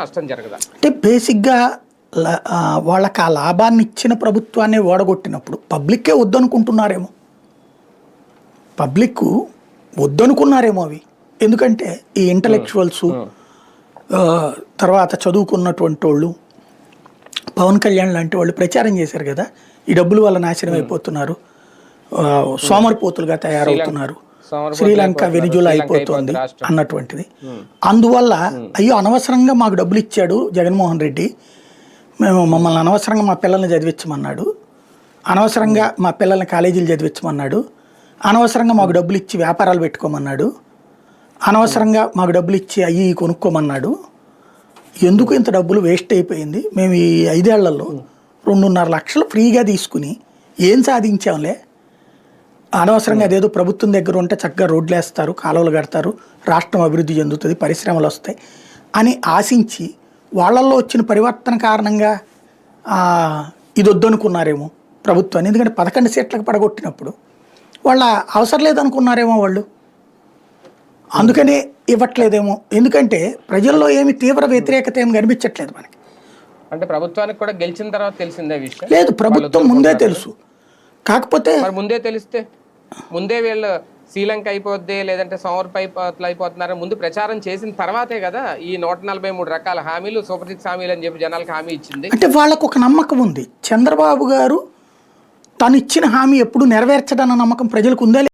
నష్టం జరగదా? అంటే బేసిక్గా వాళ్ళకి ఆ లాభాన్ని ఇచ్చిన ప్రభుత్వాన్ని ఓడగొట్టినప్పుడు పబ్లిక్కే వద్దనుకుంటున్నారేమో. పబ్లిక్ వద్దనుకున్నారేమో అవి. ఎందుకంటే ఈ ఇంటలెక్చువల్స్ తర్వాత చదువుకున్నటువంటి వాళ్ళు పవన్ కళ్యాణ్ లాంటి వాళ్ళు ప్రచారం చేశారు కదా ఈ డబ్బుల వల్ల నాశనం అయిపోతున్నారు సోమరిపోతులుగా తయారవుతున్నారు. శ్రీలంక వెనిజులా అయిపోతుంది. అన్నటువంటిది. అందువల్ల అయ్యో అనవసరంగా మాకు డబ్బులు ఇచ్చాడు జగన్మోహన్ రెడ్డి. మేము మమ్మల్ని అనవసరంగా మా పిల్లల్ని చదివించమన్నాడు. అనవసరంగా మా పిల్లల్ని కాలేజీలు చదివించమన్నాడు. అనవసరంగా మాకు డబ్బులు ఇచ్చి వ్యాపారాలు పెట్టుకోమన్నాడు. అనవసరంగా మాకు డబ్బులు ఇచ్చి అయ్యి కొనుక్కోమన్నాడు. ఎందుకు ఇంత డబ్బులు వేస్ట్ అయిపోయింది? మేము ఈ ఐదేళ్ళలో రెండున్నర లక్షలు ఫ్రీగా తీసుకుని ఏం సాధించాంలే? అనవసరంగా అదేదో ప్రభుత్వం దగ్గర ఉంటే చక్కగా రోడ్లు వేస్తారు కాలువలు కడతారు రాష్ట్రం అభివృద్ధి చెందుతుంది పరిశ్రమలు వస్తాయి అని ఆశించి వాళ్ళల్లో వచ్చిన పరివర్తన కారణంగా ఇది వద్దనుకున్నారేమో ప్రభుత్వాన్ని. ఎందుకంటే పదకొండు సీట్లకు పడగొట్టినప్పుడు వాళ్ళ అవసరం లేదనుకున్నారేమో వాళ్ళు. అందుకనే ఇవ్వట్లేదేమో. ఎందుకంటే ప్రజల్లో ఏమి తీవ్ర వ్యతిరేకత ఏమి కనిపించట్లేదు మనకి. అంటే ప్రభుత్వానికి కూడా గెలిచిన తర్వాత తెలిసిందే విషయం. లేదు ప్రభుత్వం ముందే తెలుసు. కాకపోతే ముందే తెలిస్తే? ముందే వీళ్ళు శ్రీలంక అయిపోద్ది లేదంటే సోమర్పై అయిపోతులు అయిపోతున్నారు ముందు ప్రచారం చేసిన తర్వాతే కదా ఈ నూట నలభై మూడు రకాల హామీలు సూపర్ సిక్స్ హామీలు అని చెప్పి జనాలకు హామీ ఇచ్చింది. అంటే వాళ్ళకు ఒక నమ్మకం ఉంది. చంద్రబాబు గారు తను ఇచ్చిన హామీ ఎప్పుడు నెరవేర్చడన్న నమ్మకం ప్రజలకు ఉందా